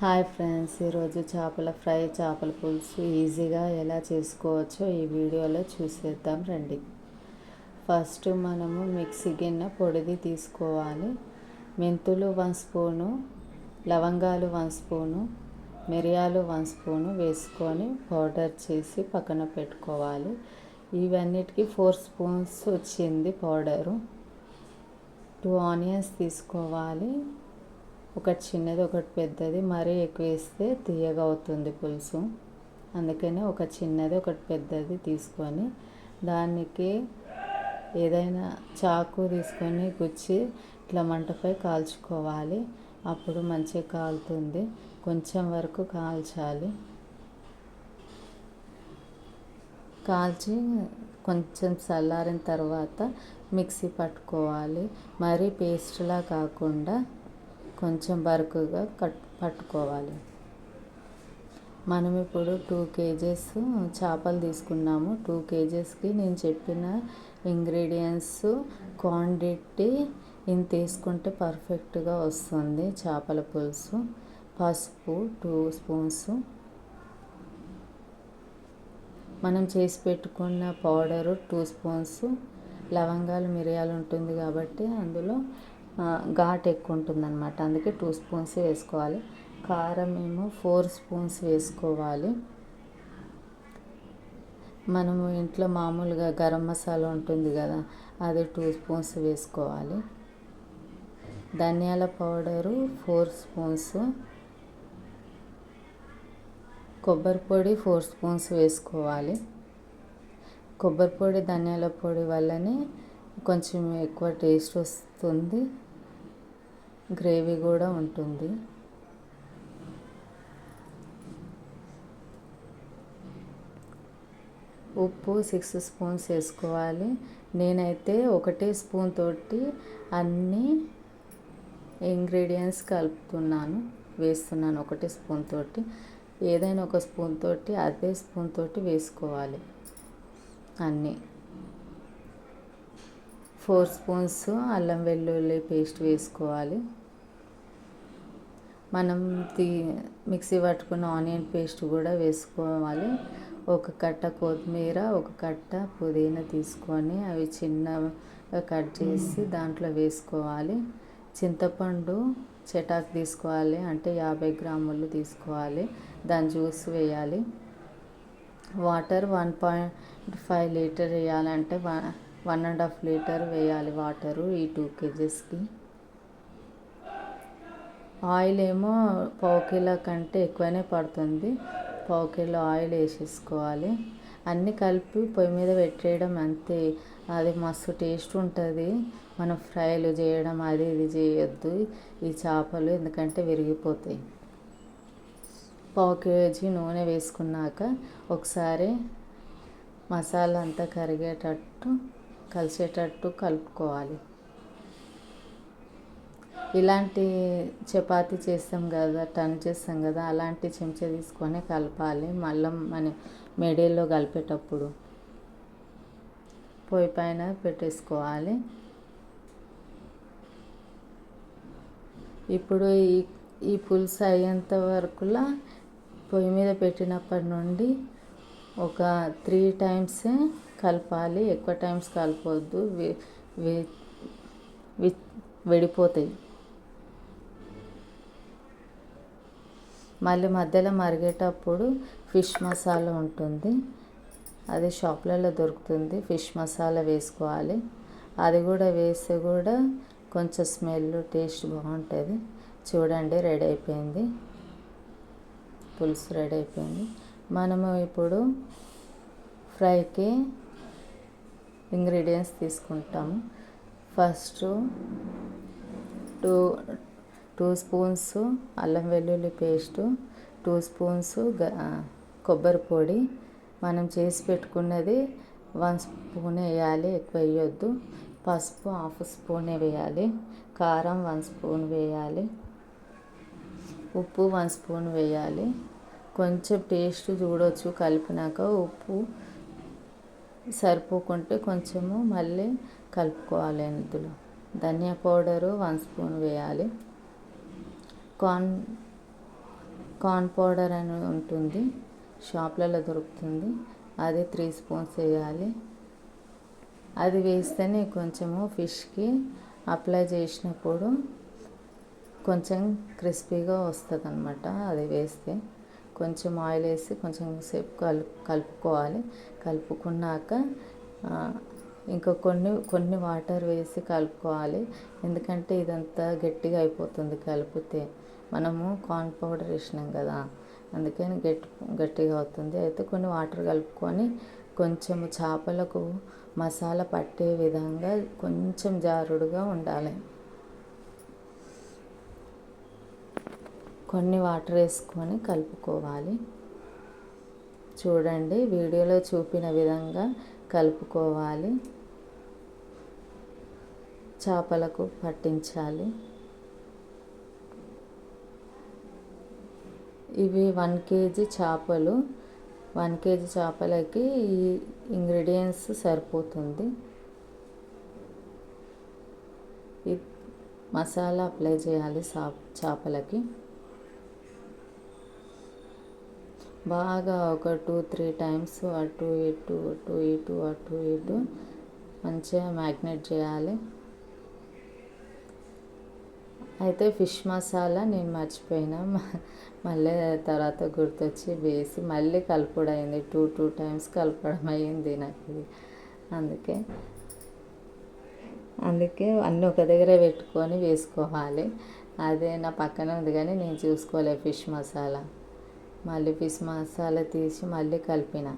Hi friends ఈరోజు చేపల fry చేపల పులుసు ఈజీగా ఎలా చేసుకోవచ్చో ఈ వీడియోలో చూసేద్దాం రండి. ఫస్ట్ మనము మిక్సీ గిన్నె పొడిది తీసుకోవాలి. మెంతులు వన్ స్పూను లవంగాలు వన్ స్పూను మిరియాలు వన్ స్పూను వేసుకొని పౌడర్ చేసి పక్కన పెట్టుకోవాలి. ఇవన్నిటికీ ఫోర్ స్పూన్స్ వచ్చింది పౌడరు. టూ ఆనియన్స్ తీసుకోవాలి. ఒకటి చిన్నది ఒకటి పెద్దది మరీ ఎక్కువ వేస్తే తీయగా అవుతుంది పులుసు. అందుకని ఒక చిన్నది ఒకటి పెద్దది తీసుకొని దానికి ఏదైనా చాకు తీసుకొని గుచ్చి ఇట్లా మంటపై కాల్చుకోవాలి. అప్పుడు మంచిగా కాలుతుంది. కొంచెం వరకు కాల్చాలి. కాల్చి కొంచెం చల్లారిన తర్వాత మిక్సీ పట్టుకోవాలి. మరీ పేస్ట్లా కాకుండా కొంచెం బరుకుగా కట్ పట్టుకోవాలి. మనం ఇప్పుడు టూ కేజెస్ చేపలు తీసుకున్నాము. టూ కేజెస్కి నేను చెప్పిన ఇంగ్రీడియంట్స్ క్వాంటిటీ ఇంత తీసుకుంటే పర్ఫెక్ట్గా వస్తుంది చేపల పులుసు. పసుపు టూ స్పూన్స్. మనం చేసి పెట్టుకున్న పౌడరు టూ స్పూన్స్. లవంగాలు మిరియాలు ఉంటుంది కాబట్టి అందులో ఘాట్ ఎక్కువ ఉంటుంది అనమాట అందుకే టూ స్పూన్స్ వేసుకోవాలి. కారం ఏమో ఫోర్ స్పూన్స్ వేసుకోవాలి. మనము ఇంట్లో మామూలుగా గరం మసాలా ఉంటుంది కదా అది టూ స్పూన్స్ వేసుకోవాలి. ధనియాల పౌడరు ఫోర్ స్పూన్స్ కొబ్బరి పొడి ఫోర్ స్పూన్స్ వేసుకోవాలి. కొబ్బరి పొడి ధనియాల పొడి వల్లనే కొంచెం ఎక్కువ టేస్ట్ వస్తుంది. గ్రేవీ కూడా ఉంటుంది. ఉప్పు సిక్స్ స్పూన్స్ వేసుకోవాలి. నేనైతే ఒకటే స్పూన్ తోటి అన్ని ఇంగ్రీడియంట్స్ కలుపుతున్నాను వేస్తున్నాను ఒకటే స్పూన్ తోటి. ఏదైనా ఒక స్పూన్ తోటి అదే స్పూన్ తోటి వేసుకోవాలి అన్నీ. ఫోర్ స్పూన్స్ అల్లం వెల్లుల్లి పేస్ట్ వేసుకోవాలి. మనం తీ మిక్సీ పట్టుకున్న ఆనియన్ పేస్ట్ కూడా వేసుకోవాలి. ఒక కట్ట కొత్తిమీర ఒక కట్ట పుదీనా తీసుకొని అవి చిన్నగా కట్ చేసి దాంట్లో వేసుకోవాలి. చింతపండు చెటాకు తీసుకోవాలి అంటే యాభై గ్రాములు తీసుకోవాలి. దాని జ్యూస్ వేయాలి. Water one point five litre వేయాలంటే వన్ అండ్ హాఫ్ లీటర్ వేయాలి వాటరు ఈ టూ కేజెస్కి. ఆయిల్ ఏమో పావు కిలో కంటే ఎక్కువనే పడుతుంది. పావు కిలో ఆయిల్ వేసేసుకోవాలి. అన్నీ కలిపి పొయ్యి మీద పెట్టేయడం అంతే. అది మస్తు టేస్ట్ ఉంటుంది. మనం ఫ్రైలు చేయడం అది ఇది చేయొద్దు. ఈ చేపలు ఎందుకంటే విరిగిపోతాయి. పావు కేజీ నూనె వేసుకున్నాక ఒకసారి మసాలా అంతా కరిగేటట్టు కలిసేటట్టు కలుపుకోవాలి. ఇలాంటి చపాతి చేస్తాం కదా టన్ చేస్తాం కదా అలాంటి చెంచా తీసుకొని కలపాలి. మళ్ళీ మన మెడల్లో కలిపేటప్పుడు పొయ్యి పైన పెట్టేసుకోవాలి. ఇప్పుడు ఈ ఈ పులుసు అయ్యేంత వరకులా పొయ్యి మీద పెట్టినప్పటి నుండి ఒక త్రీ టైమ్స్ కలపాలి. ఎక్కువ టైమ్స్ కలపొద్దు. విడిపోతాయి. మళ్ళీ మధ్యలో మరిగేటప్పుడు ఫిష్ మసాలా ఉంటుంది. అది షాప్లలో దొరుకుతుంది. ఫిష్ మసాలా వేసుకోవాలి. అది కూడా వేస్తే కూడా కొంచెం స్మెల్ టేస్ట్ బాగుంటుంది. చూడండి రెడీ అయిపోయింది. పులుసు రెడీ అయిపోయింది. మనము ఇప్పుడు ఫ్రైకి ఇంగ్రీడియంట్స్ తీసుకుంటాము ఫస్ట్ టూ టూ స్పూన్స్ అల్లం వెల్లుల్లి పేస్టు టూ స్పూన్స్ కొబ్బరి పొడి. మనం చేసి పెట్టుకున్నది వన్ స్పూన్ వేయాలి ఎక్కువ వేయొద్దు. పసుపు హాఫ్ స్పూన్ వేయాలి కారం వన్ స్పూన్ వేయాలి ఉప్పు వన్ స్పూన్ వేయాలి. కొంచెం టేస్ట్ చూడవచ్చు కలిపినాక ఉప్పు సరిపోకుంటే కొంచెము మళ్ళీ కలుపుకోవాలి ఇందులో ధనియా పౌడరు వన్ స్పూన్ వేయాలి. కార్న్ కార్న్ పౌడర్ అని ఉంటుంది. షాప్లలో దొరుకుతుంది. అది త్రీ స్పూన్స్ వేయాలి. అది వేస్తేనే కొంచెము ఫిష్కి అప్లై చేసినప్పుడు కొంచెం క్రిస్పీగా వస్తుంది అనమాట అది వేస్తే కొంచెం ఆయిల్ వేసి కొంచెం సేపు కలు కలుపుకోవాలి. కలుపుకున్నాక ఇంకా కొన్ని కొన్ని వాటర్ వేసి కలుపుకోవాలి. ఎందుకంటే ఇదంతా గట్టిగా అయిపోతుంది కలిపితే. మనము కార్న్ పౌడర్ వేసినాం కదా అందుకని గట్టి గట్టిగా అవుతుంది. అయితే కొన్ని వాటర్ కలుపుకొని కొంచెం చేపలకు మసాలా పట్టే విధంగా కొంచెం జారుడుగా ఉండాలి. కొన్ని వాటర్ వేసుకొని కలుపుకోవాలి. చూడండి వీడియోలో చూపిన విధంగా కలుపుకోవాలి. చేపలకు పట్టించాలి. ఇవి వన్ కేజీ చేపలు. వన్ కేజీ చేపలకి ఈ ఇంగ్రీడియంట్స్ సరిపోతుంది. మసాలా అప్లై చేయాలి చేపలకి. బాగా ఒక టూ త్రీ టైమ్స్ అటు ఇటు అటు ఇటు అటు ఇటు మంచిగా మ్యాగ్నేట్ చేయాలి. అయితే ఫిష్ మసాలా నేను మర్చిపోయినా. మళ్ళీ తర్వాత గుర్తొచ్చి వేసి మళ్ళీ కలపడైంది. అయింది టూ టూ టైమ్స్ కలపడం అయింది నాకు అందుకే అందుకే అన్నీ ఒక దగ్గర పెట్టుకొని వేసుకోవాలి. అదే నా పక్కన ఉంది కానీ నేను చూసుకోలే ఫిష్ మసాలా. మళ్ళీ ఫిష్ మసాలా తీసి మళ్ళీ కలిపిన.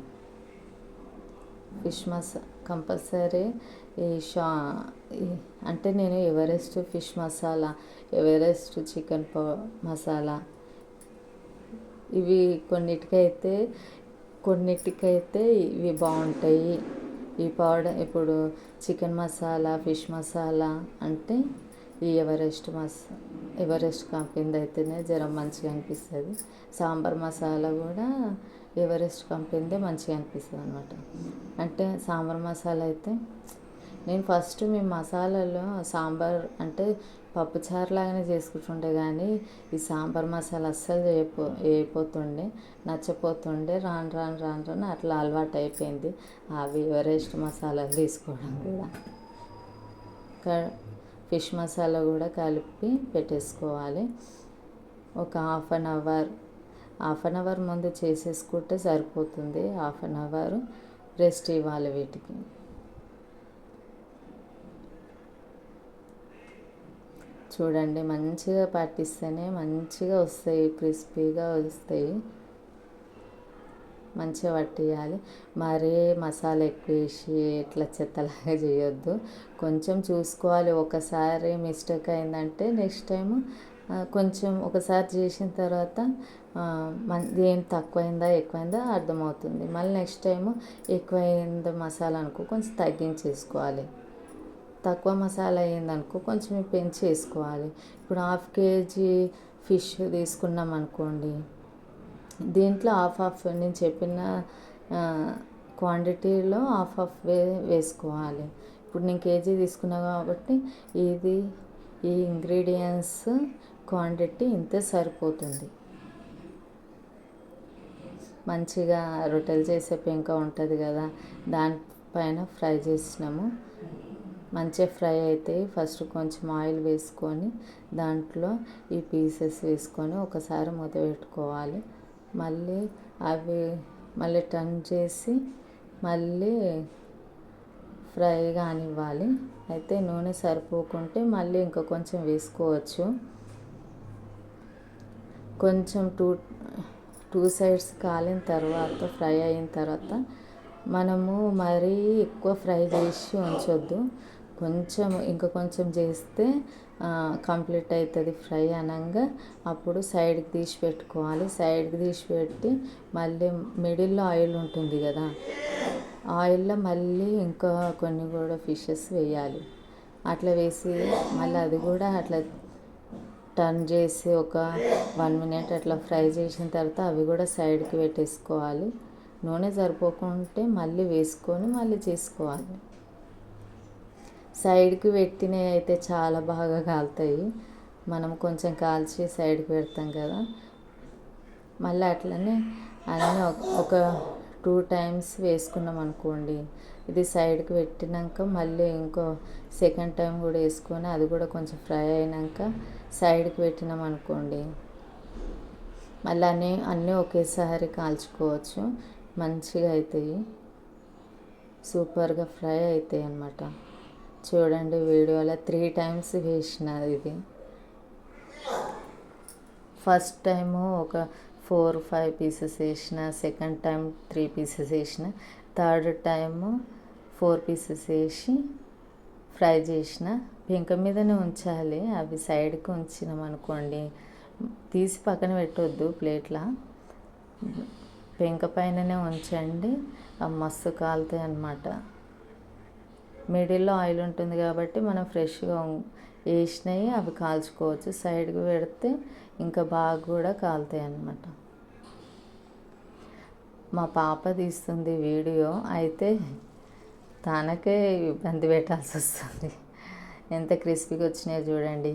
ఫిష్ మసా కంపల్సరీ ఈ షా అంటే నేను Everest fish masala Everest chicken పౌ మసాలా ఇవి కొన్నిటికైతే కొన్నిటికైతే ఇవి బాగుంటాయి. ఈ పౌడర్ ఇప్పుడు చికెన్ మసాలా ఫిష్ మసాలా అంటే ఈ ఎవరెస్ట్ మస్ ఎవరెస్ట్ కంపెనీది అయితేనే జ్వరం మంచిగా అనిపిస్తుంది. సాంబార్ మసాలా కూడా ఎవరెస్ట్ కంపెనీదే మంచిగా అనిపిస్తుంది అనమాట అంటే సాంబార్ మసాలా అయితే నేను ఫస్ట్ మీ మసాలాలో సాంబార్ అంటే పప్పుచారు లాగానే చేసుకుంటుండే కానీ ఈ సాంబార్ మసాలా అస్సలు చేయపో వేయపోతుండే నచ్చపోతుండే రాను రాను రాను రాను అట్లా అలవాటు అయిపోయింది. అవి ఎవరెస్ట్ మసాలాలు తీసుకోవడం కూడా. ఫిష్ మసాలా కూడా కలిపి పెట్టేసుకోవాలి. ఒక half an hour half an hour ముందు చేసేసుకుంటే సరిపోతుంది. హాఫ్ అన్ అవర్ రెస్ట్ ఇవ్వాలి వీటికి. చూడండి మంచిగా పట్టిస్తేనే మంచిగా వస్తాయి క్రిస్పీగా వస్తాయి. మంచిగా పట్టియాలి. మరీ మసాలా ఎక్కువ వేసి ఇట్లా చెత్తలాగా చేయొద్దు. కొంచెం చూసుకోవాలి. ఒకసారి మిస్టేక్ అయిందంటే నెక్స్ట్ టైం కొంచెం ఒకసారి చేసిన తర్వాత ఏం తక్కువైందా ఎక్కువైందా అర్థమవుతుంది. మళ్ళీ నెక్స్ట్ టైం ఎక్కువైంది మసాలా అనుకో కొంచెం తగ్గించేసుకోవాలి. తక్కువ మసాలా అయిందనుకో కొంచెం పెంచేసుకోవాలి. ఇప్పుడు హాఫ్ కేజీ ఫిష్ తీసుకున్నాం అనుకోండి దీంట్లో హాఫ్ హాఫ్ నేను చెప్పిన క్వాంటిటీలో హాఫ్ హాఫ్ వే వేసుకోవాలి. ఇప్పుడు నేను కేజీ తీసుకున్నా కాబట్టి ఇది ఈ ఇంగ్రీడియంట్స్ క్వాంటిటీ ఇంతే సరిపోతుంది. మంచిగా రొట్టెలు చేసే పెంక ఉంటుంది కదా దానిపైన ఫ్రై చేసినాము. మంచిగా ఫ్రై అయితే ఫస్ట్ కొంచెం ఆయిల్ వేసుకొని దాంట్లో ఈ పీసెస్ వేసుకొని ఒకసారి మూత పెట్టుకోవాలి. మళ్ళీ అవి మళ్ళీ టర్న్ చేసి మళ్ళీ ఫ్రై కానివ్వాలి. అయితే నూనె సరిపోకుంటే మళ్ళీ ఇంకా కొంచెం వేసుకోవచ్చు. కొంచెం టూ టూ సైడ్స్ కాలిన తర్వాత ఫ్రై అయిన తర్వాత మనము మరీ ఎక్కువ ఫ్రై చేసి ఉంచొద్దు. కొంచెం ఇంకా కొంచెం చేస్తే కంప్లీట్ అవుతుంది ఫ్రై అనగా అప్పుడు సైడ్కి తీసి పెట్టుకోవాలి. సైడ్కి తీసి పెట్టి మళ్ళీ మిడిల్లో ఆయిల్ ఉంటుంది కదా ఆయిల్లో మళ్ళీ ఇంకా కొన్ని కూడా ఫిషెస్ వేయాలి. అట్లా వేసి మళ్ళీ అది కూడా అట్లా టర్న్ చేసి ఒక వన్ మినిట్ అట్లా ఫ్రై చేసిన తర్వాత అవి కూడా సైడ్కి పెట్టేసుకోవాలి. నూనె సరిపోకుంటే మళ్ళీ వేసుకొని మళ్ళీ చేసుకోవాలి. సైడ్కి పెట్టినవి అయితే చాలా బాగా కాలుతాయి. మనం కొంచెం కాల్చి సైడ్కి పెడతాం కదా. మళ్ళీ అట్లనే అన్నీ ఒక టూ టైమ్స్ వేసుకున్నాం అనుకోండి. ఇది సైడ్కి పెట్టినాక మళ్ళీ ఇంకో సెకండ్ టైం కూడా వేసుకొని అది కూడా కొంచెం ఫ్రై అయినాక సైడ్కి పెట్టినాం అనుకోండి. మళ్ళీ అన్నీ అన్నీ ఒకేసారి కాల్చుకోవచ్చు. మంచిగా అవుతాయి సూపర్గా ఫ్రై అవుతాయి అన్నమాట. చూడండి వీడియోలో త్రీ టైమ్స్ వేసిన ఇది. ఫస్ట్ టైము ఒక ఫోర్ ఫైవ్ పీసెస్ వేసిన సెకండ్ టైం త్రీ పీసెస్ వేసిన థర్డ్ టైము ఫోర్ పీసెస్ వేసి ఫ్రై చేసిన పెంక మీదనే ఉంచాలి. అవి సైడ్కి ఉంచినాం అనుకోండి. తీసి పక్కన పెట్టొద్దు ప్లేట్లా పెంక పైననే ఉంచండి. అవి మస్తు కాలుతాయి అన్నమాట. మిడిల్లో ఆయిల్ ఉంటుంది కాబట్టి మనం ఫ్రెష్గా వేసినవి అవి కాల్చుకోవచ్చు. సైడ్కి పెడితే ఇంకా బాగా కూడా కాలుతాయి అన్నమాట. మా పాప తీస్తుంది వీడియో. అయితే తనకే ఇబ్బంది పెట్టాల్సి వస్తుంది. ఎంత క్రిస్పీగా వచ్చినాయో చూడండి.